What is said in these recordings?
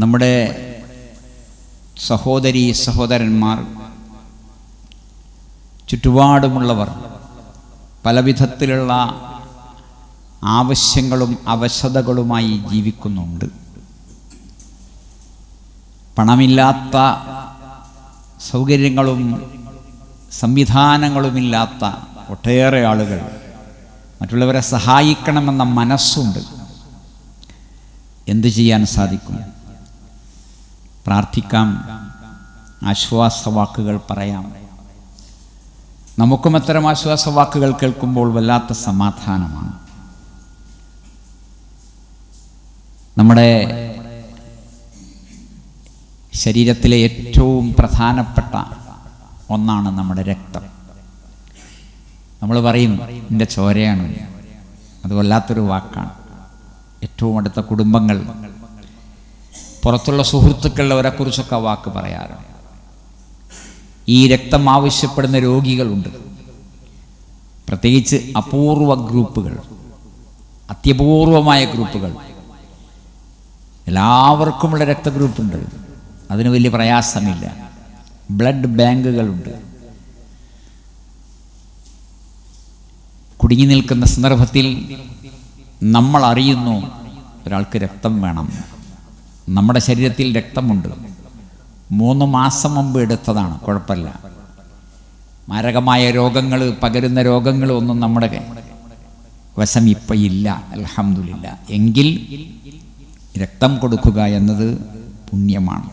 നമ്മുടെ സഹോദരി സഹോദരന്മാർ ചുറ്റുപാടുമുള്ളവർ പലവിധത്തിലുള്ള ആവശ്യങ്ങളും അവശതകളുമായി ജീവിക്കുന്നുണ്ട്. പണമില്ലാത്ത സൗകര്യങ്ങളും സംവിധാനങ്ങളുമില്ലാത്ത ഒട്ടേറെ ആളുകൾ മറ്റുള്ളവരെ സഹായിക്കണമെന്ന മനസ്സുണ്ട്. എന്തു ചെയ്യാൻ സാധിക്കും? പ്രാർത്ഥിക്കാം. ആശ്വാസവാക്കുകൾ പറയാം. നമുക്കും അത്തരം ആശ്വാസവാക്കുകൾ കേൾക്കുമ്പോൾ വല്ലാത്ത സമാധാനമാണ്. നമ്മുടെ ശരീരത്തിലെ ഏറ്റവും പ്രധാനപ്പെട്ട ഒന്നാണ് നമ്മുടെ രക്തം. നമ്മൾ പറയും എന്റെ ചോരയാണ്. അത് വല്ലാത്തൊരു വാക്കാണ്. ഏറ്റവും അടുത്ത കുടുംബങ്ങൾ പുറത്തുള്ള സുഹൃത്തുക്കളുടെ കുറിച്ചൊക്കെ വാക്ക് പറയാറുണ്ട് ഈ രക്തം ആവശ്യപ്പെടുന്ന രോഗികളുണ്ട്. പ്രത്യേകിച്ച് അപൂർവ ഗ്രൂപ്പുകൾ അത്യപൂർവമായ ഗ്രൂപ്പുകൾ. എല്ലാവർക്കുമുള്ള രക്തഗ്രൂപ്പുണ്ട്. അതിന് വലിയ പ്രയാസമില്ല. ബ്ലഡ് ബാങ്കുകളുണ്ട്. കുടുങ്ങി നിൽക്കുന്ന സന്ദർഭത്തിൽ നമ്മൾ അറിയുന്നു ഒരാൾക്ക് രക്തം വേണം. നമ്മുടെ ശരീരത്തിൽ രക്തമുണ്ട്. മൂന്ന് മാസം മുമ്പ് എടുത്തതാണ് കുഴപ്പമില്ല. മാരകമായ രോഗങ്ങൾ പകരുന്ന രോഗങ്ങളൊന്നും നമ്മുടെ വശം ഇപ്പം ഇല്ല അലഹമില്ല എങ്കിൽ രക്തം കൊടുക്കുക എന്നത് പുണ്യമാണ്.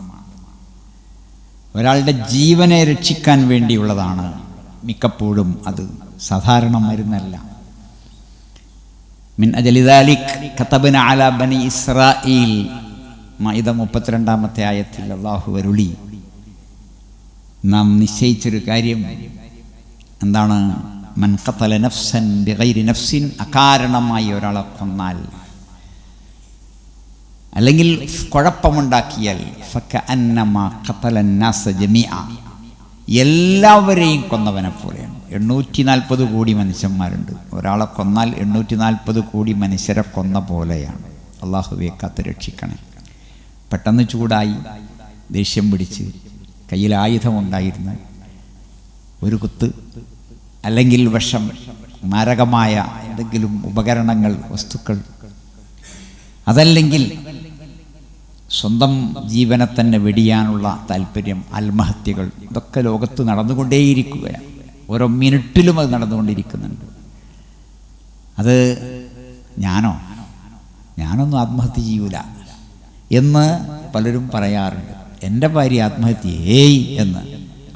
ഒരാളുടെ ജീവനെ രക്ഷിക്കാൻ വേണ്ടിയുള്ളതാണ് മിക്കപ്പോഴും അത്. സാധാരണ മരുന്നല്ല. മിൻ അജലിദാലിക് കത്തബിൻ അല ബനി ഇസ്രായേൽ മൈദ മുപ്പത്തിരണ്ടാമത്തെ ആയത്തിൽ അള്ളാഹു വരുളി. നാം നിശ്ചയിച്ചൊരു കാര്യം. എന്താണ്? മൻ ഖതല നഫ്സൻ ബിഗൈരി നഫ്സിൻ അകാരണമായി ഒരാളെ കൊന്നാൽ. അല്ലെങ്കിൽ കുഴപ്പമുണ്ടാക്കിയാൽ ഫക്ക എല്ലാവരെയും കൊന്നവനെ പോലെയാണ്. എണ്ണൂറ്റി നാൽപ്പത് കോടി മനുഷ്യന്മാരുണ്ട്. ഒരാളെ കൊന്നാൽ എണ്ണൂറ്റി നാൽപ്പത് കോടി മനുഷ്യരെ കൊന്ന പോലെയാണ്. അള്ളാഹുവെ കാത്ത് രക്ഷിക്കണേ പെട്ടെന്ന് ചൂടായി ദേഷ്യം പിടിച്ച് കയ്യിൽ ആയുധമുണ്ടായിരുന്നു ഒരു കുത്ത് അല്ലെങ്കിൽ വിഷം മാരകമായ എന്തെങ്കിലും ഉപകരണങ്ങൾ വസ്തുക്കൾ. അതല്ലെങ്കിൽ സ്വന്തം ജീവനെ തന്നെ വെടിയാനുള്ള താല്പര്യം ആത്മഹത്യകൾ. ഇതൊക്കെ ലോകത്ത് നടന്നുകൊണ്ടേയിരിക്കുകയാണ്. ഓരോ മിനിറ്റിലും അത് നടന്നുകൊണ്ടിരിക്കുന്നുണ്ട്. അത് ഞാനോ? ഞാനൊന്നും ആത്മഹത്യ ചെയ്യൂല. എന്ന് പലരും പറയാറുണ്ട്. എന്റെ ഭാര്യ ആത്മഹത്യ ഏയ് എന്ന്.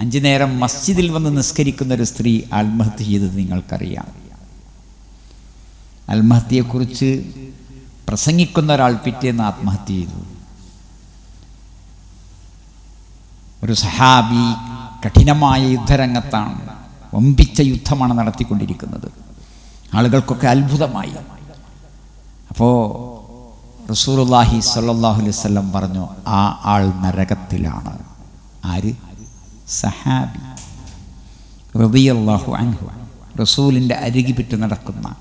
അഞ്ചു നേരം മസ്ജിദിൽ വന്ന് നിസ്കരിക്കുന്ന ഒരു സ്ത്രീ ആത്മഹത്യ ചെയ്തത് നിങ്ങൾക്കറിയാം. ആത്മഹത്യയെക്കുറിച്ച് പ്രസംഗിക്കുന്ന ഒരാൾ പിറ്റേന്ന് ആത്മഹത്യ ചെയ്തു. ഒരു സഹാബി കഠിനമായ യുദ്ധരംഗത്താണ് വമ്പിച്ച യുദ്ധമാണ് നടത്തിക്കൊണ്ടിരിക്കുന്നത്. ആളുകൾക്കൊക്കെ അത്ഭുതമായി. അപ്പോൾ റസൂലുല്ലാഹി സല്ലാഹു പറഞ്ഞു ആ ആൾ നരകത്തിലാണ്. ആര്? സഹാബി. റബിയല്ലാഹു അൻഹു. റസൂലിന്റെ അരികി പിറ്റ് നടക്കുന്ന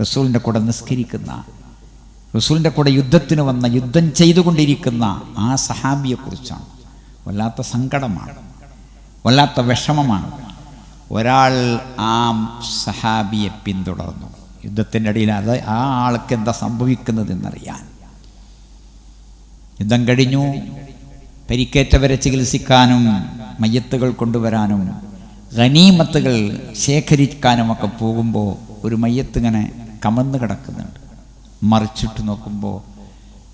റസൂലിന്റെ കൂടെ നിസ്കരിക്കുന്ന റസൂലിന്റെ കൂടെ യുദ്ധത്തിന് വന്ന യുദ്ധം ചെയ്തുകൊണ്ടിരിക്കുന്ന ആ സഹാബിയെക്കുറിച്ചാണ്. വല്ലാത്ത സങ്കടമാണ്. വല്ലാത്ത വിഷമമാണ്. ഒരാൾ ആ സഹാബിയെ പിന്തുടർന്നു. യുദ്ധത്തിന്റെ ഇടയിൽ അത് ആ ആൾക്ക് എന്താ സംഭവിക്കുന്നതെന്നറിയാൻ. യുദ്ധം കഴിഞ്ഞു. പരിക്കേറ്റവരെ ചികിത്സിക്കാനും മയ്യത്തുകൾ കൊണ്ടുവരാനും ഖനീമത്തുകൾ ശേഖരിക്കാനുമൊക്കെ പോകുമ്പോൾ ഒരു മയ്യത്തിങ്ങനെ കമന്ന് കിടക്കുന്നുണ്ട്. മറിച്ചിട്ട് നോക്കുമ്പോൾ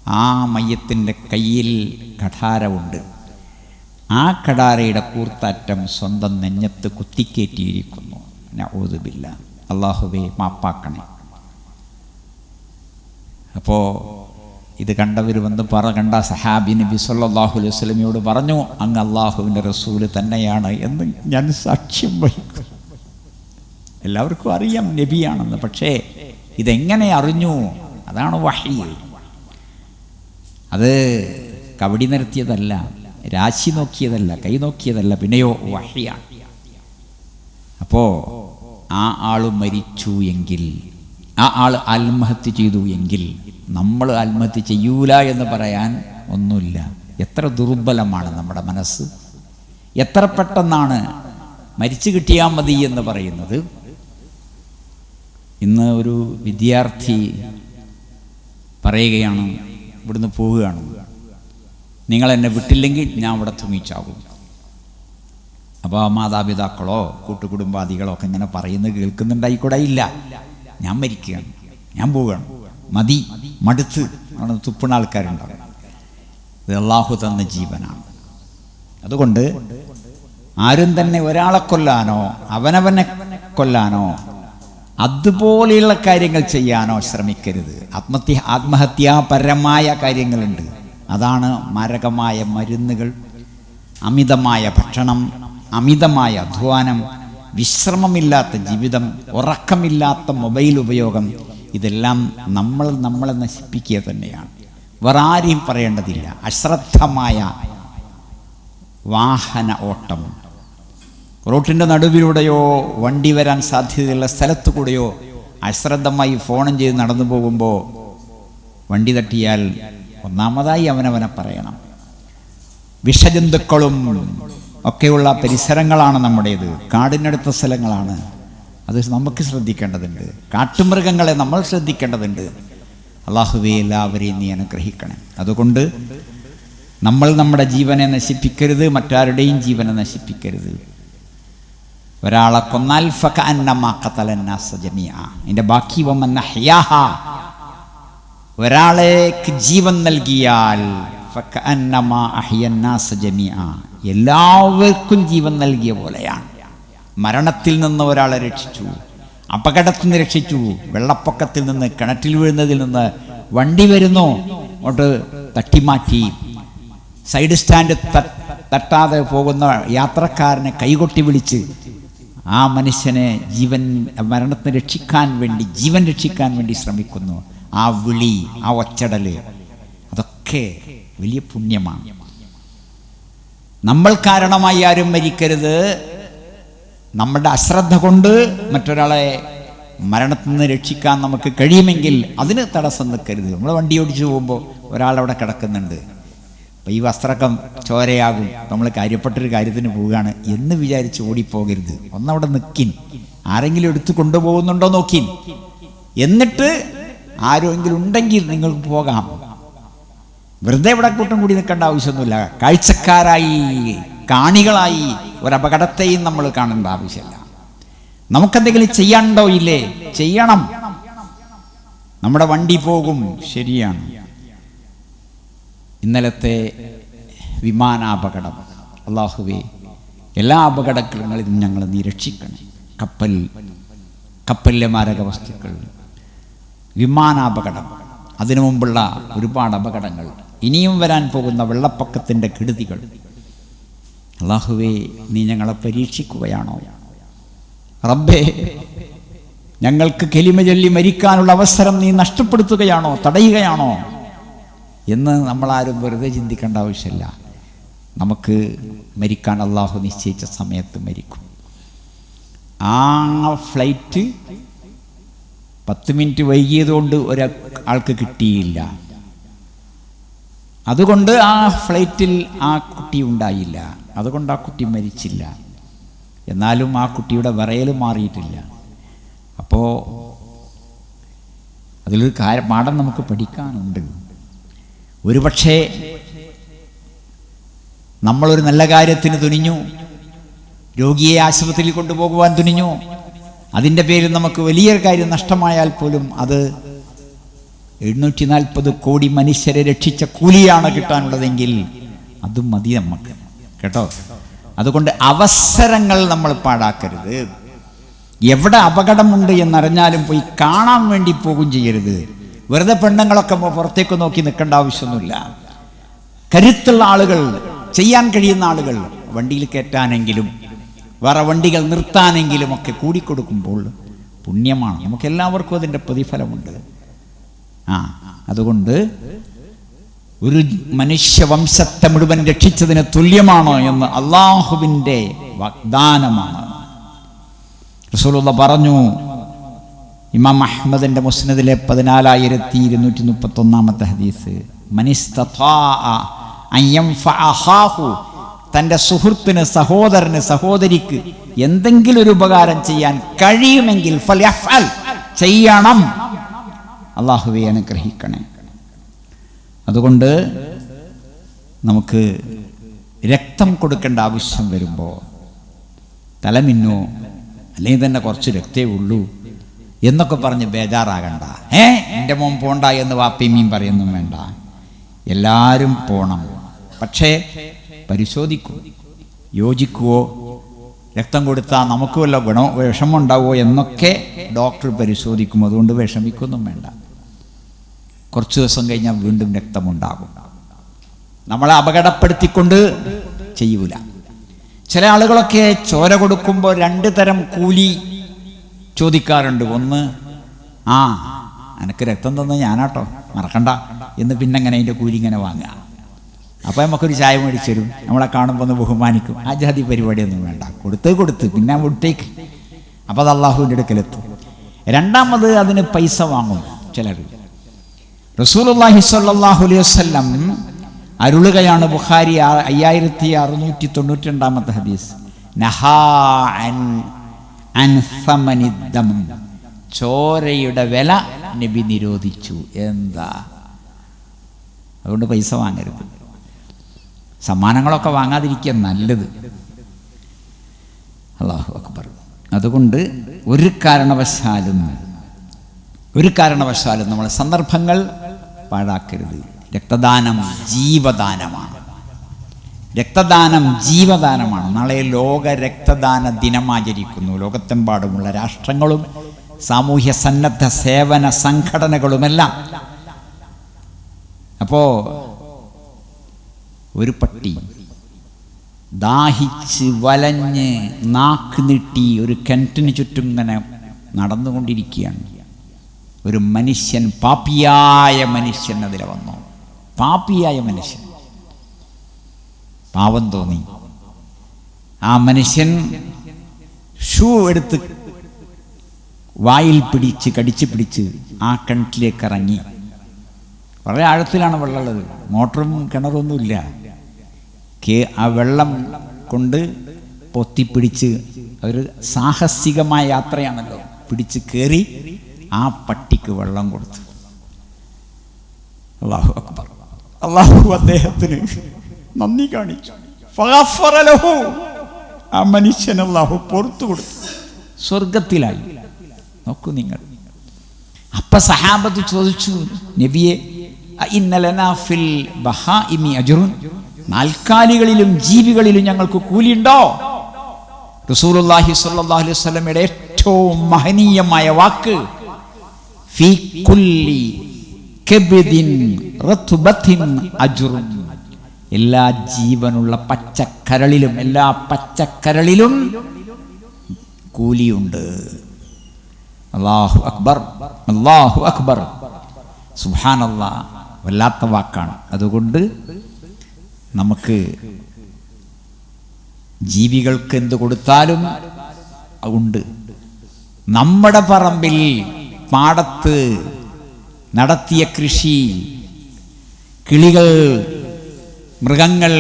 ആ മയ്യത്തിന്റെ കയ്യിൽ കഠാരമുണ്ട് ആ കടാരയുടെ കൂർത്താറ്റം സ്വന്തം നെഞ്ഞത്ത് കുത്തിക്കേറ്റിയിരിക്കുന്നു. ഓതുബില്ല അള്ളാഹുബെ മാപ്പാക്കണേ. അപ്പോൾ ഇത് കണ്ടവർ വന്ന് പറ കണ്ട സഹാബി നബി സല്ലാഹു അലൈഹി സ്വലമിയോട് പറഞ്ഞു അങ്ങ് അള്ളാഹുവിന്റെ റസൂൽ തന്നെയാണ് എന്ന് ഞാൻ സാക്ഷ്യം വഹിക്കും. എല്ലാവർക്കും അറിയാം നബിയാണെന്ന് പക്ഷേ ഇതെങ്ങനെ അറിഞ്ഞു? അതാണ് വഹി. അത് കവടി നിർത്തിയതല്ല രാശി നോക്കിയതല്ല കൈ നോക്കിയതല്ല പിന്നെയോ വഹിയാണ് അപ്പോൾ ആ ആൾ മരിച്ചു എങ്കിൽ ആ ആൾ ആത്മഹത്യ ചെയ്തു എങ്കിൽ നമ്മൾ ആത്മഹത്യ ചെയ്യൂല എന്ന് പറയാൻ ഒന്നുമില്ല. എത്ര ദുർബലമാണ് നമ്മുടെ മനസ്സ്. എത്ര പെട്ടെന്നാണ് മരിച്ചു കിട്ടിയാൽ മതി എന്ന് പറയുന്നത്. ഇന്ന് ഒരു വിദ്യാർത്ഥി പറയുകയാണ് ഇവിടുന്ന് പോവുകയാണ്. നിങ്ങൾ എന്നെ വിട്ടില്ലെങ്കിൽ ഞാൻ ഇവിടെ തൂങ്ങിച്ചാകും അപ്പോൾ മാതാപിതാക്കളോ കൂട്ടുകുടുംബാദികളോ ഒക്കെ ഇങ്ങനെ പറയുന്നത് കേൾക്കുന്നുണ്ടായിക്കൂടെ ഇല്ല. ഞാൻ മരിക്കുകയാണ്. ഞാൻ പോവുകയാണ്. മതി. മടുത്ത് അവിടെ തുപ്പുന്ന ആൾക്കാരുണ്ടാവും. ഇത് അള്ളാഹു തന്ന ജീവനാണ്. അതുകൊണ്ട് ആരും തന്നെ ഒരാളെ കൊല്ലാനോ അവനവനെ കൊല്ലാനോ അതുപോലെയുള്ള കാര്യങ്ങൾ ചെയ്യാനോ ശ്രമിക്കരുത്. ആത്മഹത്യ ആത്മഹത്യാപരമായ കാര്യങ്ങളുണ്ട്. അതാണ് മരകമായ മരുന്നുകൾ അമിതമായ ഭക്ഷണം അമിതമായ അധ്വാനം വിശ്രമമില്ലാത്ത ജീവിതം ഉറക്കമില്ലാത്ത മൊബൈൽ ഉപയോഗം ഇതെല്ലാം നമ്മൾ നമ്മളെ നശിപ്പിക്കുക തന്നെയാണ്. വേറെ ആരെയും പറയേണ്ടതില്ല. അശ്രദ്ധമായ വാഹന ഓട്ടം. റോട്ടിന്റെ നടുവിലൂടെയോ വണ്ടി വരാൻ സാധ്യതയുള്ള സ്ഥലത്തു കൂടെയോ അശ്രദ്ധമായി ഫോണും ചെയ്ത് നടന്നു പോകുമ്പോൾ വണ്ടി തട്ടിയാൽ ഒന്നാമതായി അവനവനെ പറയണം. വിഷജന്തുക്കളും ഒക്കെയുള്ള പരിസരങ്ങളാണ് നമ്മുടേത്. കാടിനടുത്ത സ്ഥലങ്ങളാണ്. അത് നമുക്ക് ശ്രദ്ധിക്കേണ്ടതുണ്ട്. കാട്ടുമൃഗങ്ങളെ നമ്മൾ ശ്രദ്ധിക്കേണ്ടതുണ്ട്. അള്ളാഹുവെ എല്ലാവരെയും നീ അനുഗ്രഹിക്കണം. അതുകൊണ്ട് നമ്മൾ നമ്മുടെ ജീവനെ നശിപ്പിക്കരുത് മറ്റാരുടെയും ജീവനെ നശിപ്പിക്കരുത്. ഒരാളെ കൊന്നാൽ ജമിയ ബാക്കി ഒരാളെ ജീവൻ നൽകിയാൽ എല്ലാവർക്കും ജീവൻ നൽകിയ പോലെയാണ്. മരണത്തിൽ നിന്ന് ഒരാളെ രക്ഷിച്ചു അപകടത്തിൽ നിന്ന് രക്ഷിച്ചു വെള്ളപ്പൊക്കത്തിൽ നിന്ന് കിണറ്റിൽ വീഴുന്നതിൽ നിന്ന് വണ്ടി വരുന്നു അങ്ങോട്ട് തട്ടിമാറ്റി. സൈഡ് സ്റ്റാൻഡ് തട്ടാതെ പോകുന്ന യാത്രക്കാരനെ കൈകൊട്ടി വിളിച്ച് ആ മനുഷ്യനെ ജീവൻ മരണത്തിന് രക്ഷിക്കാൻ വേണ്ടി ജീവൻ രക്ഷിക്കാൻ വേണ്ടി ശ്രമിക്കുന്നു. ആ വിളി ആ ഒച്ചടൽ അതൊക്കെ വലിയ പുണ്യമാണ്. നമ്മൾ കാരണമായി ആരും മരിക്കരുത്. നമ്മുടെ അശ്രദ്ധ കൊണ്ട് മറ്റൊരാളെ മരണത്തിൽ നിന്ന് രക്ഷിക്കാൻ നമുക്ക് കഴിയുമെങ്കിൽ അതിന് തടസ്സം നിൽക്കരുത് നമ്മൾ വണ്ടി ഓടിച്ചു പോകുമ്പോൾ ഒരാളവിടെ കിടക്കുന്നുണ്ട്. അപ്പോൾ ഈ വസ്ത്രക്കം ചോരയാകും. നമ്മൾ കാര്യപ്പെട്ടൊരു കാര്യത്തിന് പോവുകയാണ് എന്ന് വിചാരിച്ച് ഓടിപ്പോകരുത്. ഒന്നവിടെ നിൽക്കിൻ ആരെങ്കിലും എടുത്ത് കൊണ്ടുപോകുന്നുണ്ടോ നോക്കിൻ. എന്നിട്ട് ആരെങ്കിലും ഉണ്ടെങ്കിൽ നിങ്ങൾക്ക് പോകാം. വെറുതെ ഇവിടെ കൂട്ടം കൂടി നിൽക്കേണ്ട ആവശ്യമൊന്നുമില്ല. കാഴ്ചക്കാരായി കാണികളായി ഒരപകടത്തെയും നമ്മൾ കാണേണ്ട ആവശ്യമില്ല. നമുക്കെന്തെങ്കിലും ചെയ്യാനുണ്ടോ ഇല്ലേ? ചെയ്യണം. നമ്മുടെ വണ്ടി പോകും. ശരിയാണ്. ഇന്നലത്തെ വിമാനാപകടം. അള്ളാഹുവേ എല്ലാ അപകടങ്ങളിൽ നിന്നും ഞങ്ങൾ നീ രക്ഷിക്കണേ. കപ്പൽ കപ്പലിലെ മാരക വസ്തുക്കൾ വിമാനാപകടം. അതിനു മുമ്പുള്ള ഒരുപാട് അപകടങ്ങൾ. ഇനിയും വരാൻ പോകുന്ന വെള്ളപ്പൊക്കത്തിന്റെ കെടുതികൾ. അള്ളാഹുവേ നീ ഞങ്ങളെ പരീക്ഷിക്കുകയാണോ? റബ്ബേ ഞങ്ങൾക്ക് കെലിമ ചൊല്ലി മരിക്കാനുള്ള അവസരം നീ നഷ്ടപ്പെടുത്തുകയാണോ? തടയുകയാണോ? എന്ന് നമ്മളാരും വെറുതെ ചിന്തിക്കേണ്ട ആവശ്യമില്ല. നമുക്ക് മരിക്കാൻ അള്ളാഹു നിശ്ചയിച്ച സമയത്ത് മരിക്കും. ആ ഫ്ലൈറ്റ് പത്ത് മിനിറ്റ് വൈകിയതുകൊണ്ട് ഒരാൾക്ക് കിട്ടിയില്ല. അതുകൊണ്ട് ആ ഫ്ലൈറ്റിൽ ആ കുട്ടി ഉണ്ടായില്ല. അതുകൊണ്ട് ആ കുട്ടി മരിച്ചില്ല. എന്നാലും ആ കുട്ടിയുടെ വിറയൽ മാറിയിട്ടില്ല. അപ്പോൾ അതിലൊരു കാര്യ പാഠം നമുക്ക് പഠിക്കാനുണ്ട്. ഒരുപക്ഷേ നമ്മളൊരു നല്ല കാര്യത്തിന് തുനിഞ്ഞു രോഗിയെ ആശുപത്രിയിൽ കൊണ്ടുപോകുവാൻ തുനിഞ്ഞു അതിന്റെ പേരിൽ നമുക്ക് വലിയൊരു കാര്യം നഷ്ടമായാൽ പോലും അത് എഴുന്നൂറ്റി നാൽപ്പത് കോടി മനുഷ്യരെ രക്ഷിച്ച കൂലിയാണ് കിട്ടാനുള്ളതെങ്കിൽ അതും മതി നമുക്ക്. കേട്ടോ? അതുകൊണ്ട് അവസരങ്ങൾ നമ്മൾ പാഴാക്കരുത്. എവിടെ അപകടമുണ്ട് എന്നറിഞ്ഞാലും പോയി കാണാൻ വേണ്ടി പോകും ചെയ്യരുത്. വെറുതെ പെണ്ണുങ്ങളൊക്കെ പുറത്തേക്ക് നോക്കി നിൽക്കേണ്ട ആവശ്യമൊന്നുമില്ല. കരുത്തുള്ള ആളുകൾ ചെയ്യാൻ കഴിയുന്ന ആളുകൾ വണ്ടിയിൽ കയറ്റാനെങ്കിലും വേറെ വണ്ടികൾ നിർത്താനെങ്കിലും ഒക്കെ കൂടിക്കൊടുക്കുമ്പോൾ പുണ്യമാണ്. നമുക്ക് എല്ലാവർക്കും അതിന്റെ പ്രതിഫലമുണ്ട്. ആ അതുകൊണ്ട് ഒരു മനുഷ്യവംശത്തെ മുഴുവൻ രക്ഷിച്ചതിന് തുല്യമാണോ എന്ന് അള്ളാഹുവിന്റെ വാഗ്ദാനമാണ്. റസൂലുള്ള പറഞ്ഞു ഇമാം അഹമ്മദിന്റെ മുസ്നദിലെ പതിനാലായിരത്തി ഇരുന്നൂറ്റി മുപ്പത്തൊന്നാമത്തെ ഹദീസ് തന്റെ സുഹൃത്തിന് സഹോദരന് സഹോദരിക്ക് എന്തെങ്കിലും ഒരു ഉപകാരം ചെയ്യാൻ കഴിയുമെങ്കിൽ ചെയ്യണം. അള്ളാഹുവെ അനുഗ്രഹിക്കണേ. അതുകൊണ്ട് നമുക്ക് രക്തം കൊടുക്കേണ്ട ആവശ്യം വരുമ്പോൾ തലമിന്നോ അല്ലെങ്കിൽ തന്നെ കുറച്ച് രക്തേ ഉള്ളൂ എന്നൊക്കെ പറഞ്ഞ് ബേജാറാകണ്ട. ഏ? എന്റെ മോൻ പോണ്ട എന്ന് വാപ്പിയമ്മയും പറയുന്നും വേണ്ട. എല്ലാവരും പോണം. പക്ഷേ പരിശോധിക്കൂ. യോജിക്കുവോ? രക്തം കൊടുത്താൽ നമുക്ക് വല്ല ഗുണോ വിഷമമുണ്ടാവുമോ എന്നൊക്കെ ഡോക്ടർ പരിശോധിക്കും. അതുകൊണ്ട് വിഷമിക്കൊന്നും വേണ്ട. കുറച്ച് ദിവസം കഴിഞ്ഞാൽ വീണ്ടും രക്തമുണ്ടാകും. നമ്മളെ അപകടപ്പെടുത്തിക്കൊണ്ട് ചെയ്യൂല. ചില ആളുകളൊക്കെ ചോര കൊടുക്കുമ്പോൾ രണ്ട് തരം കൂലി ചോദിക്കാറുണ്ട്. ഒന്ന് ആ എനക്ക് രക്തം തന്ന ഞാനാട്ടോ മറക്കണ്ട. എന്ന് പിന്നെ അങ്ങനെ അതിന്റെ കൂലി ഇങ്ങനെ വാങ്ങുക. അപ്പോൾ നമുക്കൊരു ചായ മേടിച്ചു തരും. നമ്മളെ കാണുമ്പോൾ ഒന്ന് ബഹുമാനിക്കും. ആ ജാതി പരിപാടിയൊന്നും വേണ്ട. കൊടുത്ത് കൊടുത്ത് പിന്നെ വിട്ടേക്ക്. അപ്പോൾ അത് അള്ളാഹുവിന്റെ അടുക്കലെത്തും. രണ്ടാമത് അതിന് പൈസ വാങ്ങും ചിലർ. സ്വല്ലല്ലാഹു അലൈഹി അരുളുകയാണ് ബുഖാരി അയ്യായിരത്തി അറുന്നൂറ്റി തൊണ്ണൂറ്റി രണ്ടാമത്തെ ഹദീസ്. ചോരയുടെ വില നബി നിരോധിച്ചു. എന്താ? അതുകൊണ്ട് പൈസ വാങ്ങരുത്. സമ്മാനങ്ങളൊക്കെ വാങ്ങാതിരിക്കുക നല്ലത്. അള്ളാഹു അക്ബർ. അതുകൊണ്ട് ഒരു കാരണവശാലും ഒരു കാരണവശാലും നമ്മൾ സന്ദർഭങ്ങൾ പാഴാക്കരുത്. രക്തദാനം ജീവദാനമാണ്. രക്തദാനം ജീവദാനമാണ്. നാളെ ലോക രക്തദാന ദിനം ആചരിക്കുന്നു ലോകത്തെമ്പാടുമുള്ള രാഷ്ട്രങ്ങളും സാമൂഹ്യ സന്നദ്ധ സേവന സംഘടനകളുമെല്ലാം. അപ്പോ ഒരു പട്ടി ദാഹിച്ച് വലഞ്ഞ് നാക്ക് നീട്ടി ഒരു കിണറ്റിന് ചുറ്റും ഇങ്ങനെ നടന്നുകൊണ്ടിരിക്കുകയാണ്. ഒരു മനുഷ്യൻ പാപ്പിയായ മനുഷ്യൻ അതിൽ വന്നു. പാപ്പിയായ മനുഷ്യൻ. പാവം തോന്നി. ആ മനുഷ്യൻ ഷൂ എടുത്ത് വായിൽ പിടിച്ച് കടിച്ച് പിടിച്ച് ആ കിണറ്റിലേക്ക് ഇറങ്ങി. വളരെ ആഴത്തിലാണ് വെള്ളമുള്ളത്. മോട്ടറും കിണറൊന്നുമില്ല കേ ആ വെള്ളം കൊണ്ട് പൊത്തിപ്പിടിച്ച് ഒരു സാഹസികമായ യാത്രയാണല്ലോ. പിടിച്ച് കയറി ആ പട്ടിക്ക് വെള്ളം കൊടുത്തു. അള്ളാഹു അക്ബർ. അള്ളാഹു അദ്ദേഹത്തിന് നന്ദി കാണിച്ചു. ആ മനുഷ്യൻ അള്ളാഹു പുറത്തു കൊടുത്തു. സ്വർഗത്തിലായി നോക്കൂ നിങ്ങൾ. അപ്പൊ സഹാബത്ത് ചോദിച്ചു നബിയെ ഇന്നലനാഫിൽ അജ്റുൻ? നാൽക്കാലികളിലും ജീവികളിലും ഞങ്ങൾക്ക് കൂലിയുണ്ടോ? റസൂലുള്ളാഹി സ്വല്ലല്ലാഹു അലൈഹി ഏറ്റവും മഹനീയമായ വാക്ക് ഫീ കുല്ലി കബദിൻ റത്ബത്തിൻ അജ്റുൻ എല്ലാ ജീവനുള്ള പച്ചക്കരളിലും എല്ലാ പച്ചക്കരളിലും കൂലിയുണ്ട്. അള്ളാഹു അക്ബർ അള്ളാഹു അക്ബർ. സുഹാനല്ലാ വല്ലാത്ത വാക്കാണ്. അതുകൊണ്ട് നമുക്ക് ജീവികൾക്ക് എന്ത് കൊടുത്താലും ഉണ്ട് നമ്മുടെ പറമ്പിൽ പാടത്ത് നടത്തിയ കൃഷി കിളികൾ മൃഗങ്ങൾ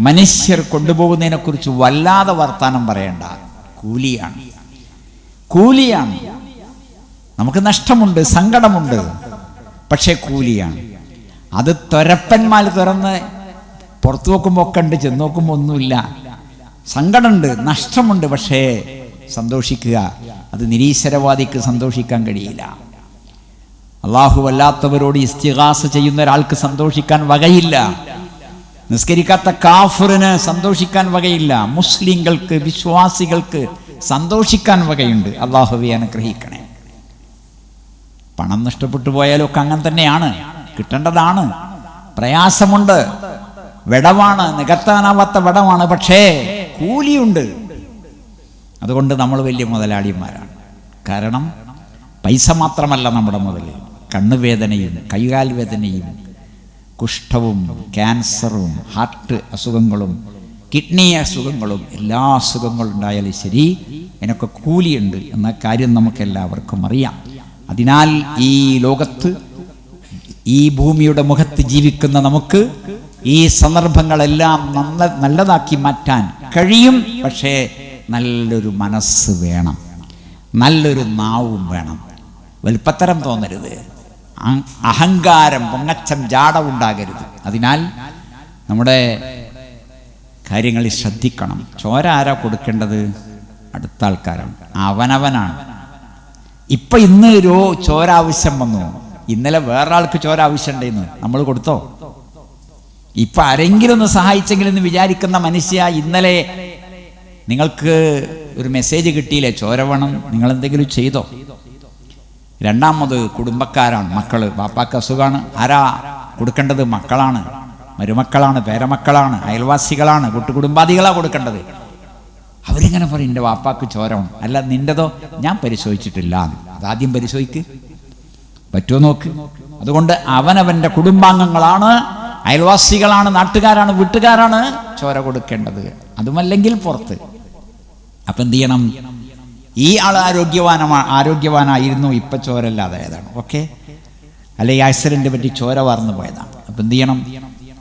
മനുഷ്യർ കൊണ്ടുപോകുന്നതിനെക്കുറിച്ച് വല്ലാതെ വർത്താനം പറയേണ്ട കൂലിയാണ്. കൂലിയാണ്. നമുക്ക് നഷ്ടമുണ്ട് സങ്കടമുണ്ട് പക്ഷേ കൂലിയാണ്. അത് തൊരപ്പന്മാർ തുറന്ന് പുറത്തു നോക്കുമ്പോൾ ഒക്കെ ഉണ്ട് ചെന്ന് നോക്കുമ്പോൾ ഒന്നുമില്ല. സങ്കടമുണ്ട് നഷ്ടമുണ്ട് പക്ഷേ സന്തോഷിക്കുക. അത് നിരീശ്വരവാദിക്ക് സന്തോഷിക്കാൻ കഴിയില്ല. അള്ളാഹു അല്ലാത്തവരോട് ഇസ്തിഹാസ ചെയ്യുന്ന ഒരാൾക്ക് സന്തോഷിക്കാൻ വകയില്ല. നിസ്കരിക്കാത്ത കാഫറിന് സന്തോഷിക്കാൻ വകയില്ല. മുസ്ലിങ്ങൾക്ക് വിശ്വാസികൾക്ക് സന്തോഷിക്കാൻ വകയുണ്ട്. അള്ളാഹുവെ അനുഗ്രഹിക്കണേ. പണം നഷ്ടപ്പെട്ടു പോയാലും ഒക്കെ അങ്ങനെ തന്നെയാണ്. കിട്ടേണ്ടതാണ്. പ്രയാസമുണ്ട്. വിടവാണ്. നികത്താനാവാത്ത വിടവാണ്. പക്ഷേ കൂലിയുണ്ട്. അതുകൊണ്ട് നമ്മൾ വലിയ മുതലാളിമാരാണ്. കാരണം പൈസ മാത്രമല്ല നമ്മുടെ മുതൽ. കണ്ണുവേദനയും കൈകാൽ വേദനയും കുഷ്ഠവും ക്യാൻസറും ഹാർട്ട് അസുഖങ്ങളും കിഡ്നി അസുഖങ്ങളും എല്ലാ അസുഖങ്ങളും ഉണ്ടായാലും ശരി അതിനൊക്കെ കൂലിയുണ്ട് എന്ന കാര്യം നമുക്കെല്ലാവർക്കും അറിയാം. അതിനാൽ ഈ ലോകത്ത് ഈ ഭൂമിയുടെ മുഖത്ത് ജീവിക്കുന്ന നമുക്ക് ഈ സന്ദർഭങ്ങളെല്ലാം നല്ല നല്ലതാക്കി മാറ്റാൻ കഴിയും. പക്ഷേ നല്ലൊരു മനസ്സ് വേണം. നല്ലൊരു നാവും വേണം. വലുപ്പത്തരം തോന്നരുത്. അഹങ്കാരം പൊങ്ങച്ചം ജാടവുണ്ടാകരുത് അതിനാൽ നമ്മുടെ കാര്യങ്ങളിൽ ശ്രദ്ധിക്കണം. ചോര ആരാ കൊടുക്കേണ്ടത്? അടുത്ത ആൾക്കാരാണ്. അവനവനാണ്. ഇപ്പൊ ഇന്ന് ഒരു ചോര ആവശ്യം വന്നു. ഇന്നലെ വേറെ ആൾക്ക് ചോര ആവശ്യം ഉണ്ടായിരുന്നു നമ്മൾ കൊടുത്തോ? ഇപ്പൊ ആരെങ്കിലും ഒന്ന് സഹായിച്ചെങ്കിലെന്ന് വിചാരിക്കുന്ന മനുഷ്യ ഇന്നലെ നിങ്ങൾക്ക് ഒരു മെസ്സേജ് കിട്ടിയില്ലേ? ചോരവണം നിങ്ങളെന്തെങ്കിലും ചെയ്തോ? രണ്ടാമത് കുടുംബക്കാരാണ് മക്കൾ. ബാപ്പാക്ക് അസുഖമാണ് ആരാ കൊടുക്കേണ്ടത്? മക്കളാണ്. മരുമക്കളാണ് പേരമക്കളാണ് അയൽവാസികളാണ് കൂട്ടുകുടുംബാദികളാ കൊടുക്കേണ്ടത്. അവരിങ്ങനെ പറയും എന്റെ വാപ്പാക്ക് ചോരം അല്ല നിന്റെതോ? ഞാൻ പരിശോധിച്ചിട്ടില്ല. അതാദ്യം പരിശോധിക്ക്. പറ്റുമോ നോക്ക്? അതുകൊണ്ട് അവനവന്റെ കുടുംബാംഗങ്ങളാണ് അയൽവാസികളാണ് നാട്ടുകാരാണ് വീട്ടുകാരാണ് ചോര കൊടുക്കേണ്ടത്. അതുമല്ലെങ്കിൽ പുറത്ത്. അപ്പം എന്ത് ചെയ്യണം? ഈ ആൾ ആരോഗ്യവാനമാണ് ആരോഗ്യവാനായിരുന്നു ഇപ്പം ചോരല്ലാതായതാണ് ഓക്കെ? അല്ലെ ഈ ആക്സിഡന്റ് പറ്റി ചോര വാർന്നു പോയതാണ്. അപ്പം എന്ത് ചെയ്യണം?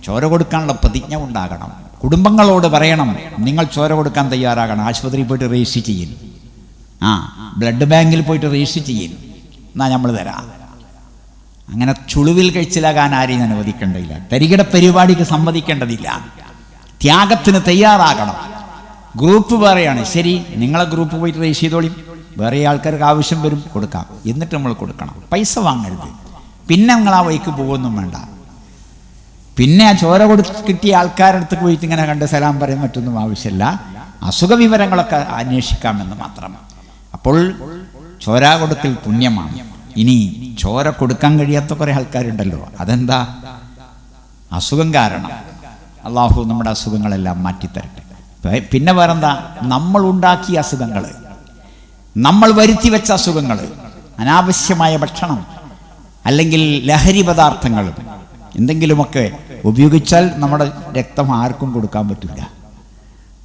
ചോര കൊടുക്കാനുള്ള പ്രതിജ്ഞ ഉണ്ടാകണം. കുടുംബങ്ങളോട് പറയണം നിങ്ങൾ ചോര കൊടുക്കാൻ തയ്യാറാകണം. ആശുപത്രിയിൽ പോയിട്ട് രജിസ്റ്റർ ചെയ്യും. ആ ബ്ലഡ് ബാങ്കിൽ പോയിട്ട് രജിസ്റ്റർ ചെയ്യും. എന്നാ നമ്മൾ തരാം. അങ്ങനെ ചുളിവിൽ കഴിച്ചിലാകാൻ ആരെയും അനുവദിക്കേണ്ടതില്ല. തരികിട പരിപാടിക്ക് സമ്മതിക്കേണ്ടതില്ല. ത്യാഗത്തിന് തയ്യാറാകണം. ഗ്രൂപ്പ് വേറെയാണ്. ശരി നിങ്ങളെ ഗ്രൂപ്പ് പോയിട്ട് രജിസ്റ്റർ വേറെ ആൾക്കാർക്ക് ആവശ്യം വരും കൊടുക്കാം. എന്നിട്ട് നമ്മൾ കൊടുക്കണം. പൈസ വാങ്ങരുത്. പിന്നെ നിങ്ങൾ ആ വഴിക്ക് പോകുമൊന്നും വേണ്ട. പിന്നെ ആ ചോര കൊടുത്ത് കിട്ടിയ ആൾക്കാരുടെ അടുത്ത് പോയിട്ട് ഇങ്ങനെ കണ്ട് സലാം പറയാൻ മറ്റൊന്നും ആവശ്യമില്ല. അസുഖ വിവരങ്ങളൊക്കെ അന്വേഷിക്കാമെന്ന് മാത്രം. അപ്പോൾ ചോര കൊടുക്കൽ പുണ്യമാണ്. ഇനി ചോര കൊടുക്കാൻ കഴിയാത്ത കുറേ ആൾക്കാരുണ്ടല്ലോ. അതെന്താ? അസുഖം കാരണം. അള്ളാഹു നമ്മുടെ അസുഖങ്ങളെല്ലാം മാറ്റിത്തരട്ടെ. പിന്നെ വേറെന്താ? നമ്മൾ ഉണ്ടാക്കിയ അസുഖങ്ങൾ. നമ്മൾ വരുത്തി വെച്ച അസുഖങ്ങൾ. അനാവശ്യമായ ഭക്ഷണം അല്ലെങ്കിൽ ലഹരി പദാർത്ഥങ്ങൾ എന്തെങ്കിലുമൊക്കെ ഉപയോഗിച്ചാൽ നമ്മുടെ രക്തം ആർക്കും കൊടുക്കാൻ പറ്റില്ല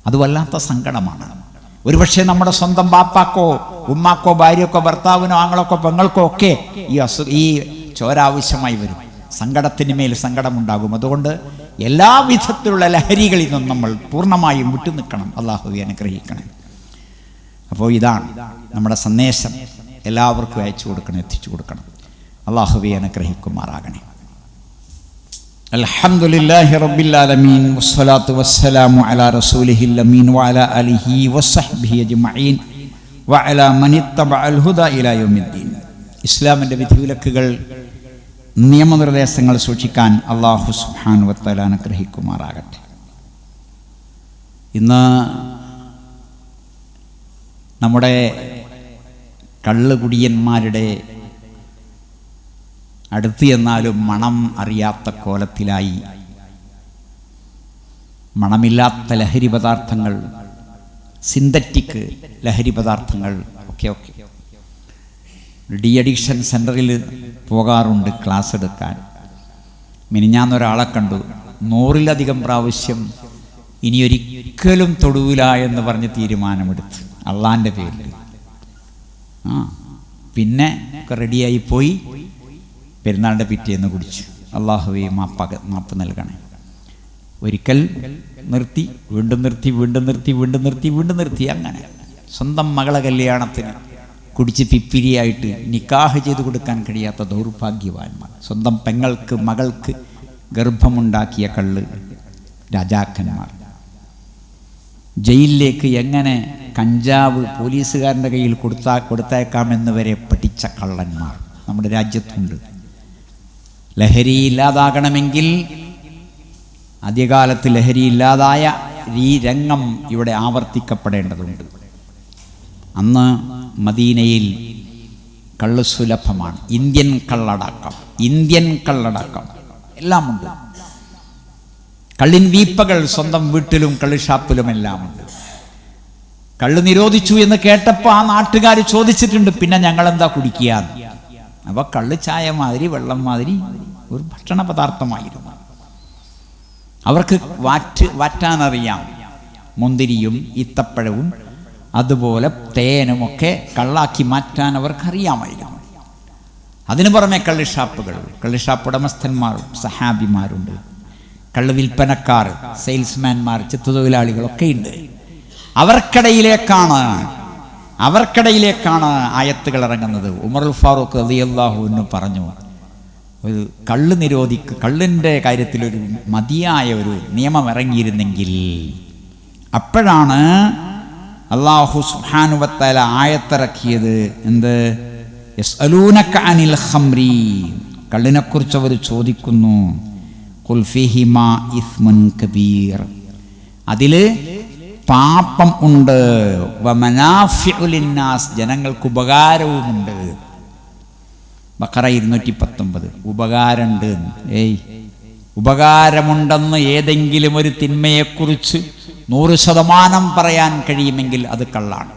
അത് വല്ലാത്ത സങ്കടമാണ്. ഒരുപക്ഷെ നമ്മുടെ സ്വന്തം ബാപ്പാക്കോ ഉമ്മാക്കോ ഭാര്യക്കോ ഭർത്താവിനോ ആങ്ങളൊക്കോ പെങ്ങൾക്കോ ഒക്കെ ഈ അസു ഈ ചോര ആവശ്യമായി വരും. സങ്കടത്തിന് മേൽ സങ്കടമുണ്ടാകും. അതുകൊണ്ട് എല്ലാ വിധത്തിലുള്ള ലഹരികളിൽ നിന്നും നമ്മൾ പൂർണമായും വിട്ടു നിൽക്കണം. അള്ളാഹുവി അനുഗ്രഹിക്കണം അപ്പോൾ ഇതാണ് നമ്മുടെ സന്ദേശം. എല്ലാവർക്കും അയച്ചു കൊടുക്കണം എത്തിച്ചു കൊടുക്കണം. അള്ളാഹുവി അനുഗ്രഹിക്കുമാറാകണേ. ഇസ്ലാമിന്റെ വിധി വസ്സലാത്തു വസ്സലാമു അലാ വസ്സഹ്ബിഹി അജ്മഈൻ ഇലാ യൗമിദ്ദീൻ. നിയമനിർദ്ദേശങ്ങൾ സൂക്ഷിക്കാൻ അള്ളാഹു സുഹാൻ വത്തല അനുഗ്രഹിക്കുമാറാകട്ടെ. ഇന്ന് നമ്മുടെ കള്ളുകുടിയന്മാരുടെ അടുത്ത് ചെന്നാലും മണം അറിയാത്ത കോലത്തിലായി. മണമില്ലാത്ത ലഹരി പദാർത്ഥങ്ങൾ സിന്തറ്റിക് ലഹരി പദാർത്ഥങ്ങൾ ഒക്കെ ഒക്കെ. ഡി അഡിക്ഷൻ സെന്ററിൽ പോകാറുണ്ട് ക്ലാസ് എടുക്കാൻ. മിനിഞ്ഞാന്നൊരാളെ കണ്ടു. നൂറിലധികം പ്രാവശ്യം ഇനി ഒരിക്കലും തൊടുവില എന്ന് പറഞ്ഞ് തീരുമാനമെടുത്ത്. അള്ളാന്റെ പേരിൽ ആ പിന്നെ ഒക്കെ റെഡിയായി പോയി. പെരുന്നാളിന്റെ പിറ്റേന്ന് കുടിച്ചു. അള്ളാഹുവെ മാപ്പാക മാപ്പ് നൽകണേ. ഒരിക്കൽ നിർത്തി വീണ്ടും നിർത്തി വീണ്ടും നിർത്തി വീണ്ടും നിർത്തി വീണ്ടും നിർത്തി അങ്ങനെ. സ്വന്തം മകളെ കല്യാണത്തിന് കുടിച്ച് പിപ്പിരിയായിട്ട് നിക്കാഹ് ചെയ്ത് കൊടുക്കാൻ കഴിയാത്ത ദൗർഭാഗ്യവാന്മാർ. സ്വന്തം പെങ്ങൾക്ക് മകൾക്ക് ഗർഭമുണ്ടാക്കിയ കള്ള് രാജാക്കന്മാർ. ജയിലിലേക്ക് എങ്ങനെ കഞ്ചാവ് പോലീസുകാരന്റെ കയ്യിൽ കൊടുത്താ കൊടുത്തേക്കാമെന്ന് വരെ പഠിച്ച കള്ളന്മാർ നമ്മുടെ രാജ്യത്തുണ്ട്. ലഹരി ഇല്ലാതാകണമെങ്കിൽ ആദ്യകാലത്ത് ലഹരി ഇല്ലാതായ ഈ രംഗം ഇവിടെ ആവർത്തിക്കപ്പെടേണ്ടതുണ്ട്. അന്ന് മദീനയിൽ കള്ള് സുലഭമാണ്. ഇന്ത്യൻ കള്ളടക്കം ഇന്ത്യൻ കള്ളടക്കം എല്ലാം ഉണ്ട് കള്ളിൻ വീപ്പകൾ സ്വന്തം വീട്ടിലും കള്ള് ഷാപ്പിലും എല്ലാം ഉണ്ട് കള്ള് നിരോധിച്ചു എന്ന് കേട്ടപ്പോൾ ആ നാട്ടുകാർ ചോദിച്ചിട്ടുണ്ട് പിന്നെ ഞങ്ങൾ എന്താ കുടിക്കുക? അപ്പൊ കള്ള് ചായ മാതിരി വെള്ളം മാതിരി ഒരു ഭക്ഷണ പദാർത്ഥമായിരുന്നു അവർക്ക് വാറ്റ് വാറ്റാനറിയാം. മുന്തിരിയും ഇത്തപ്പഴവും അതുപോലെ തേനുമൊക്കെ കള്ളാക്കി മാറ്റാൻ അവർക്കറിയാമായിരുന്നു. അതിനു പുറമെ കള്ളിഷാപ്പുകൾ കള്ളിഷാപ്പ് ഉടമസ്ഥന്മാർ സഹാബിമാരുണ്ട്. കള്ള് വിൽപ്പനക്കാർ സെയിൽസ്മാൻമാർ ചിത്തുതൊഴിലാളികളൊക്കെ ഉണ്ട്. അവർക്കിടയിലേക്കാണ് അവർക്കിടയിലേക്കാണ് ആയത്തുകൾ ഇറങ്ങുന്നത്. ഉമറുൽ ഫാറൂഖ് റളിയല്ലാഹു എന്ന് പറഞ്ഞു ഒരു കള്ള് നിരോധിക്ക് കള്ളിന്റെ കാര്യത്തിലൊരു മതിയായ ഒരു നിയമം ഇറങ്ങിയിരുന്നെങ്കിൽ അപ്പോഴാണ് അള്ളാഹു സുഹാനുവത്തല ആയത്തിറക്കിയത്. എന്ത്? അനിൽ കള്ളിനെക്കുറിച്ച് അവർ ചോദിക്കുന്നു. ഖുൽ ഫീഹിമാ ഇസ്മുൻ കബീർ. അതിൽ പാപം ഉണ്ട്. ജനങ്ങൾക്ക് ലിന്നാസ് ജനങ്ങൾക്ക് ഉപകാരവുമുണ്ട്. ബക്കറ ഇരുന്നൂറ്റി പത്തൊമ്പത് ഉപകാരമുണ്ട്. ഏയ്. ഉപകാരമുണ്ടെന്ന് ഏതെങ്കിലും ഒരു തിന്മയെക്കുറിച്ച് നൂറ് ശതമാനം പറയാൻ കഴിയുമെങ്കിൽ അത് കള്ളാണ്.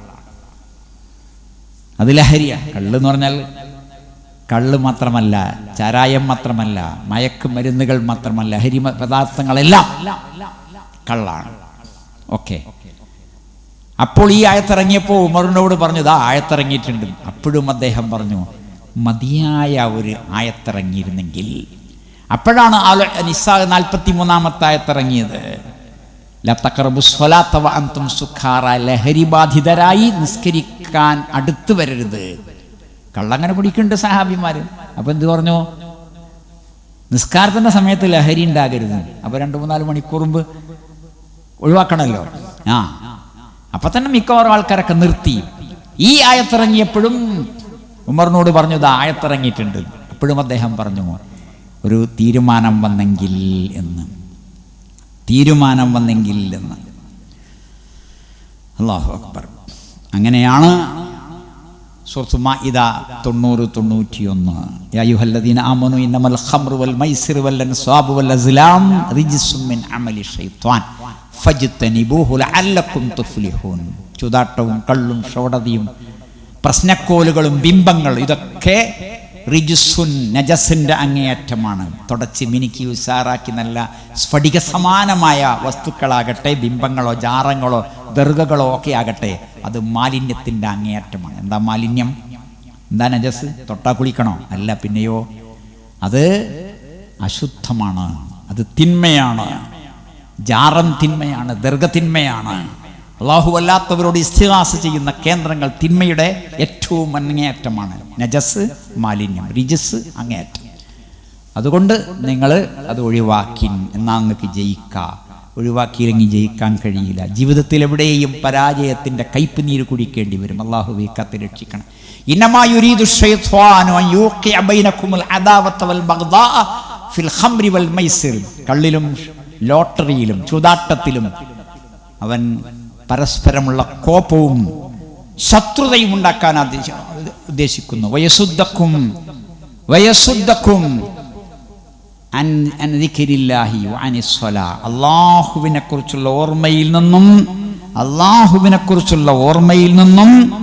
അത് ലഹരിയ. കള്ള് എന്ന് പറഞ്ഞാൽ കള്ള് മാത്രമല്ല ചാരായം മാത്രമല്ല മയക്ക് മരുന്നുകൾ മാത്രമല്ല ലഹരി പദാർത്ഥങ്ങളെല്ലാം കള്ളാണ്. ഓക്കെ. അപ്പോൾ ഈ ആയത്തിറങ്ങിയപ്പോൾ ഉമറിനോട് പറഞ്ഞു ഇതാ ആയത്തിറങ്ങിയിട്ടുണ്ട്. അപ്പോഴും അദ്ദേഹം പറഞ്ഞു മതിയായ ഒരു ആയത്തിറങ്ങിയിരുന്നെങ്കിൽ അപ്പോഴാണ് ആലോ- നിസ്സാ നാൽപ്പത്തി മൂന്നാമത്തെ ആയത്തിറങ്ങിയത് ലത്തക്കറബു വ അന്തും സുഖാറ ലഹരി ബാധിതരായി നിസ്കരിക്കാൻ അടുത്തു വരരുത്. കള്ളങ്ങനെ കുടിക്കുന്നുണ്ട് സഹാബിമാർ അപ്പൊ എന്ത് പറഞ്ഞു? നിസ്കാരത്തിന്റെ സമയത്ത് ലഹരി ഉണ്ടാകരുത്. അപ്പൊ രണ്ടു മൂന്നാൽ മണിക്കൂർ മുമ്പ് ഒഴിവാക്കണമല്ലോ ആ അപ്പൊ തന്നെ മിക്കവാറും ആൾക്കാരൊക്കെ നിർത്തി. ഈ ആയത്തിറങ്ങിയപ്പോഴും ഉമറിനോട് പറഞ്ഞു ഇത് ആയത്തിറങ്ങിയിട്ടുണ്ട്. അപ്പോഴും അദ്ദേഹം പറഞ്ഞു ഒരു തീരുമാനം വന്നെങ്കിൽ എന്ന്. തീരുമാനം വന്നെങ്കിൽ എന്ന്. അള്ളാഹു അക്ബർ. അങ്ങനെയാണ് സൂറത്ത് മാഇദ ഇന്നമൽ ഖംറു വൽ വൽ അസ്ലാം മിൻ ശൈത്വാൻ ഫജ്തനിബൂഹു തുഫ്ലിഹൂൻ. ചൂതാട്ടവും കള്ളും ഷോടതിയും പ്രശ്നക്കോലുകളും ബിംബങ്ങളും ഇതൊക്കെ റിജുസുൻ നജസിന്റെ അങ്ങേയറ്റമാണ്. തുടച്ച് മിനുക്കി ഉഷാറാക്കി നല്ല സ്ഫടിക സമാനമായ വസ്തുക്കളാകട്ടെ ബിംബങ്ങളോ ജാറങ്ങളോ ദർഗകളോ ഒക്കെ ആകട്ടെ അത് മാലിന്യത്തിന്റെ അങ്ങേയറ്റമാണ്. എന്താ മാലിന്യം? എന്താ നജസ്? തൊട്ടാ കുളിക്കണോ? അല്ല പിന്നെയോ? അത് അശുദ്ധമാണ്. അത് തിന്മയാണ്. ജാറം തിന്മയാണ് ദീർഘ തിന്മയാണ്. അള്ളാഹു അല്ലാത്തവരോട് ഇസ്തിഹാസ ചെയ്യുന്ന കേന്ദ്രങ്ങൾ തിന്മയുടെ ഏറ്റവും അങ്ങേയറ്റമാണ്. നജസ് മാലിന്യം റിജസ് അങ്ങേയറ്റം. അതുകൊണ്ട് നിങ്ങൾ അത് ഒഴിവാക്കി എന്നാ നിങ്ങൾക്ക് ജയിക്കാം. ഒഴിവാക്കിയില്ലെങ്കിൽ ജയിക്കാൻ കഴിയില്ല. ജീവിതത്തിൽ എവിടെയും പരാജയത്തിന്റെ കയ്പ് നീര് കുടിക്കേണ്ടി വരും. അള്ളാഹു വീക്കത്ത് രക്ഷിക്കണം. കള്ളിലും ലോട്ടറിയിലും ചൂതാട്ടത്തിലും അവൻ പരസ്പരമുള്ള കോപവും ശത്രുതയും ഉണ്ടാക്കാൻ ഉദ്ദേശ- ഉദ്ദേശിക്കുന്നു. വയസുദ്ധക്കും വയസുദ്ധക്കും. അള്ളാഹുവിനെ കുറിച്ചുള്ള ഓർമ്മയിൽ നിന്നും അള്ളാഹുവിനെ കുറിച്ചുള്ള ഓർമ്മയിൽ നിന്നും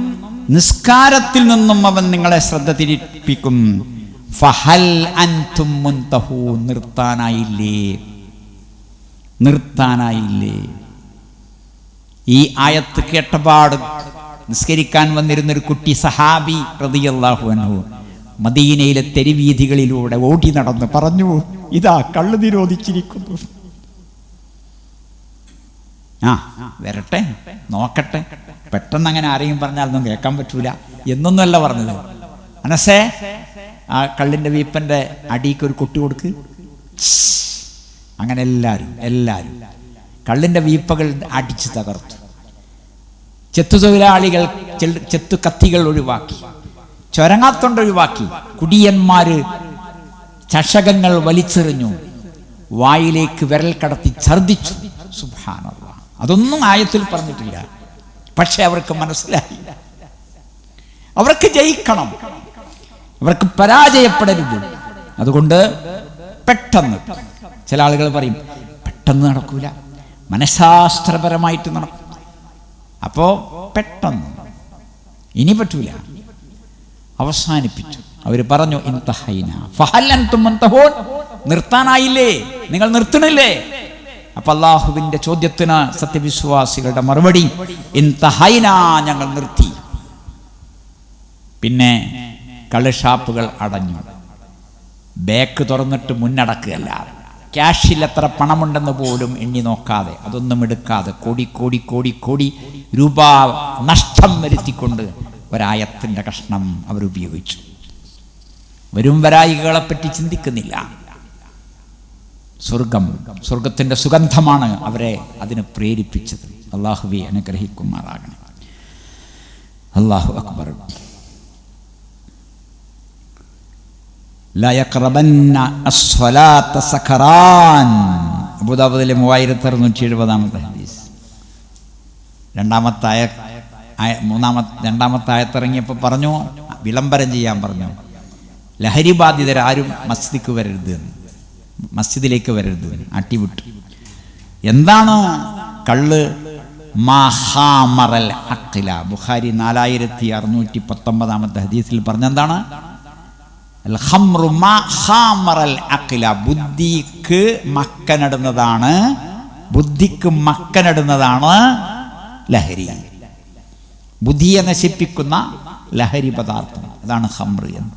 നിസ്കാരത്തിൽ നിന്നും അവൻ നിങ്ങളെ ശ്രദ്ധ തിരിപ്പിക്കും. ഫഹൽ അൻതും നിർത്താനായില്ലേ? നിർത്താനായില്ലേ? ഈ ആയത്ത് കേട്ടപാട് നിസ്കരിക്കാൻ വന്നിരുന്നൊരു കുട്ടി സഹാബി റളിയല്ലാഹു അൻഹു മദീനയിലെ തെരുവീഥികളിലൂടെ ഓടി നടന്ന് പറഞ്ഞു ഇതാ കള്ളു നിരോധിച്ചിരിക്കുന്നു. ആ വരട്ടെ നോക്കട്ടെ. പെട്ടെന്ന് അങ്ങനെ ആരെയും പറഞ്ഞാൽ ഒന്നും കേൾക്കാൻ പറ്റൂല. എന്നൊന്നുമല്ല പറഞ്ഞത്. മനസ്സേ ആ കള്ളിന്റെ വീപ്പന്റെ അടിക്ക് ഒരു കുട്ടി കൊടുക്ക്. അങ്ങനെ എല്ലാരും എല്ലാരും കള്ളിന്റെ വീപ്പകൾ അടിച്ചു തകർത്തു. ചെത്തുതൊഴിലാളികൾ തൊഴിലാളികൾ ചെത്തു കത്തികൾ ഒഴിവാക്കി. ചൊരങ്ങാത്തൊണ്ട് ഒഴിവാക്കി. കുടിയന്മാര് ചഷകങ്ങൾ വലിച്ചെറിഞ്ഞു. വായിലേക്ക് വിരൽ കടത്തി ഛർദിച്ചു സുഭാനുള്ള അതൊന്നും ആയത്തിൽ പറഞ്ഞിട്ടില്ല. പക്ഷെ അവർക്ക് മനസ്സിലായി. അവർക്ക് ജയിക്കണം. അവർക്ക് പരാജയപ്പെടരുത്. അതുകൊണ്ട് പെട്ടെന്ന് ചില ആളുകൾ പറയും പെട്ടെന്ന് നടക്കൂല. മനഃശാസ്ത്രപരമായിട്ട് നടക്കും. അപ്പോ പെട്ടെന്ന് ഇനി പറ്റൂല. അവസാനിപ്പിച്ചു. അവർ പറഞ്ഞു നിർത്താനായില്ലേ? നിങ്ങൾ നിർത്തണില്ലേ? അപ്പൊ അള്ളാഹുവിന്റെ ചോദ്യത്തിന് സത്യവിശ്വാസികളുടെ മറുപടി ഞങ്ങൾ നിർത്തി. പിന്നെ കള്ള് ഷാപ്പുകൾ അടഞ്ഞു. ബാക്ക് തുറന്നിട്ട് മുന്നടക്കുകയല്ല. ക്യാഷിൽ എത്ര പണമുണ്ടെന്ന് പോലും എണ്ണി നോക്കാതെ അതൊന്നും എടുക്കാതെ കോടി കോടി കോടി കോടി രൂപ നഷ്ടം വരുത്തിക്കൊണ്ട് ഒരായത്തിന്റെ കഷ്ണം അവരുപയോഗിച്ചു വരും വരായികളെപ്പറ്റി ചിന്തിക്കുന്നില്ല. സ്വർഗം സ്വർഗത്തിന്റെ സുഗന്ധമാണ് അവരെ അതിന് പ്രേരിപ്പിച്ചത്. അള്ളാഹുബി അനുഗ്രഹിക്കുമാറാകണം അള്ളാഹു അക്ബർ. അബുദാബുദിലെ മൂവായിരത്തി അറുന്നൂറ്റി എഴുപതാമത്തെ ഹദീസ്. രണ്ടാമത്തെ ആയ മൂന്നാമത്തെ രണ്ടാമത്തെ ആയത്തിറങ്ങിയപ്പോൾ പറഞ്ഞു വിളംബരം ചെയ്യാൻ പറഞ്ഞു. ലഹരി ബാധിതരാരും മസ്ജിദിക്ക് വരരുത് എന്ന്. മസ്ജിദിലേക്ക് വരരുത്. അട്ടിവിട്ടു. എന്താണ് കള്ള്? മഹാമറൽ അഖില ബുഖാരി നാലായിരത്തി അറുന്നൂറ്റി പത്തൊമ്പതാമത്തെ ഹദീസിൽ പറഞ്ഞെന്താണ് അൽ ഖംറു മാ ഖാമറൽ അഖില ബുദ്ധിക്ക് മക്കനടുന്നതാണ്. ബുദ്ധിക്ക് മക്കനടുന്നതാണ് ലഹരി. ബുദ്ധിയെ നശിപ്പിക്കുന്ന ലഹരി പദാർത്ഥം. അതാണ് ഹംറ് എന്ന്.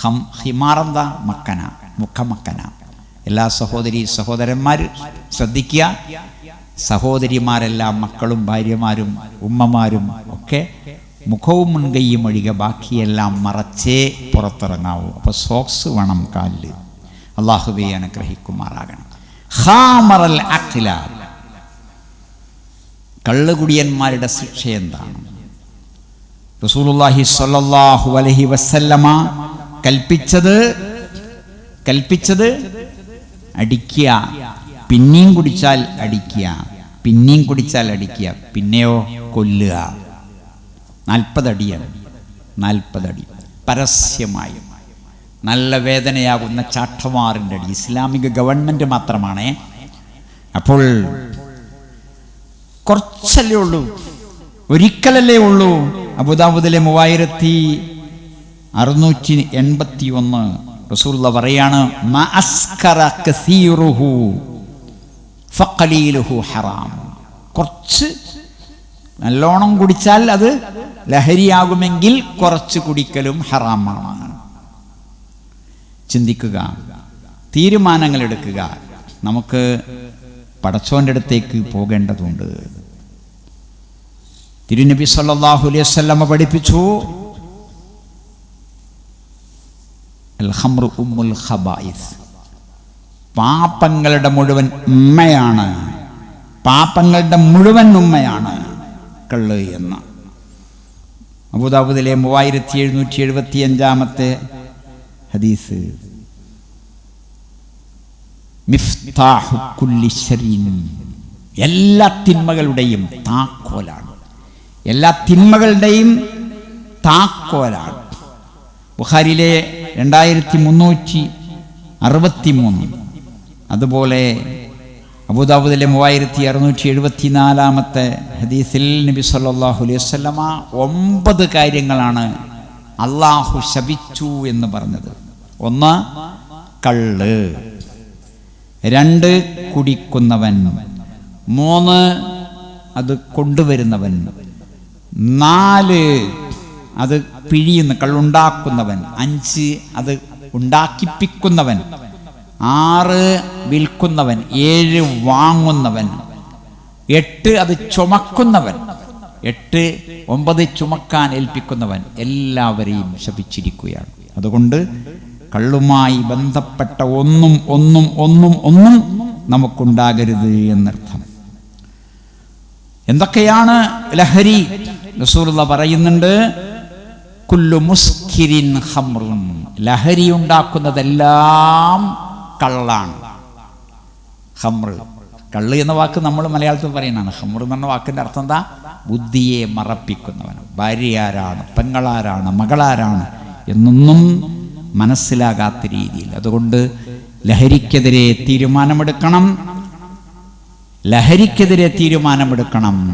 ഹം ഹിമാറന്ത മക്കന മുഖമക്കന. എല്ലാ സഹോദരി സഹോദരന്മാർ ശ്രദ്ധിക്കുക. സഹോദരിമാരെല്ലാം മക്കളും ഭാര്യമാരും ഉമ്മമാരും ഒക്കെ മുഖവും മുൻകൈയും ഒഴികെ ബാക്കിയെല്ലാം മറച്ചേ പുറത്തിറങ്ങാവൂ. അപ്പോൾ സോക്സ് വേണം കാലിൽ അള്ളാഹുബെ അനുഗ്രഹിക്കുമാറാകണം. ഹാമറൽ അഖില. കള്ളുകുടിയന്മാരുടെ ശിക്ഷ എന്താണ്? റസൂലുള്ളാഹി സ്വല്ലല്ലാഹു അലൈഹി വസല്ലമ കൽപ്പിച്ചത് കൽപ്പിച്ചത് അടിക്കുക പിന്നെയും കുടിച്ചാൽ അടിക്കുക പിന്നെയും കുടിച്ചാൽ അടിക്കുക പിന്നെയോ കൊല്ലുക. നാൽപ്പതടിയാണ്. നാൽപ്പതടി. പരസ്യമായി. നല്ല വേദനയാകുന്ന ചാട്ടമാറിന്റെ അടി. ഇസ്ലാമിക ഗവൺമെന്റ് മാത്രമാണ്. അപ്പോൾ കുറച്ചല്ലേ ഉള്ളൂ? ഒരിക്കലല്ലേ ഉള്ളൂ? അബുദാബുദിലെ മൂവായിരത്തി അറുന്നൂറ്റി എൺപത്തി ഒന്ന് റസൂള്ള പറയാണ് ഹറാം. കുറച്ച് നല്ലോണം കുടിച്ചാൽ അത് ലഹരിയാകുമെങ്കിൽ കുറച്ച് കുടിക്കലും ഹറാമാണ്. ചിന്തിക്കുക തീരുമാനങ്ങൾ എടുക്കുക. നമുക്ക് പടച്ചോന്റെ അടുത്തേക്ക് പോകേണ്ടതുണ്ട്. തിരുനബി സല്ലാഹു അലൈഹി വസല്ലമ പഠിപ്പിച്ചു ഉമ്മുൽ ഖബായിസ്. പാപങ്ങളുടെ മുഴുവൻ ഉമ്മയാണ്. പാപങ്ങളുടെ മുഴുവൻ ഉമ്മയാണ്. കള്ള് എന്ന്. അബുദാബുദിലെ മൂവായിരത്തി എഴുന്നൂറ്റി എഴുപത്തി അഞ്ചാമത്തെ ഹദീസ് എല്ലാ തിന്മകളുടെയും താക്കോലാണ്. എല്ലാ തിന്മകളുടെയും താക്കോലാണ്. ബുഹാരിയിലെ രണ്ടായിരത്തി മുന്നൂറ്റി അറുപത്തി മൂന്ന് അതുപോലെ അബുദാബുദിലെ മൂവായിരത്തി അറുന്നൂറ്റി എഴുപത്തി നാലാമത്തെ ഹദീസിൽ നബി സല്ലാഹു അലൈഹി വസല്ലമ ഒമ്പത് കാര്യങ്ങളാണ് അള്ളാഹു ശപിച്ചു എന്ന് പറഞ്ഞത്. ഒന്ന് കള്ള്. രണ്ട് കുടിക്കുന്നവൻ. മൂന്ന് അത് കൊണ്ടുവരുന്നവൻ. നാല് അത് പിഴിയുന്ന കള്ളുണ്ടാക്കുന്നവൻ. അഞ്ച് അത് ഉണ്ടാക്കിപ്പിക്കുന്നവൻ. ആറ് വിൽക്കുന്നവൻ ഏഴ് വാങ്ങുന്നവൻ എട്ട് അത് ചുമക്കുന്നവൻ എട്ട് ഒമ്പത് ചുമക്കാൻ ഏൽപ്പിക്കുന്നവൻ എല്ലാവരെയും ശപിച്ചിരിക്കുകയാണ്. അതുകൊണ്ട് കള്ളുമായി ബന്ധപ്പെട്ട ഒന്നും ഒന്നും ഒന്നും ഒന്നും നമുക്കുണ്ടാകരുത് എന്നർത്ഥം. എന്തൊക്കെയാണ് ലഹരി? റസൂലുള്ള പറയുന്നുണ്ട് കുല്ലു മുസ്കിരിൻ ഹമ്റുൻ ലഹരി ഉണ്ടാക്കുന്നതെല്ലാം കള്ളാണ്. ഹമ്ര കള്ള് എന്ന വാക്ക് നമ്മൾ മലയാളത്തിൽ പറയുന്നതാണ്. ഹമ്ര എന്ന് പറഞ്ഞ വാക്കിന്റെ അർത്ഥം എന്താ? ബുദ്ധിയെ മറപ്പിക്കുന്നവൻ. ഭാര്യ ആരാണ് പെങ്ങളാരാണ് മകളാരാണ് എന്നൊന്നും മനസ്സിലാകാത്ത രീതിയിൽ. അതുകൊണ്ട് ലഹരിക്കെതിരെ തീരുമാനമെടുക്കണം. ലഹരിക്കെതിരെ തീരുമാനമെടുക്കണം.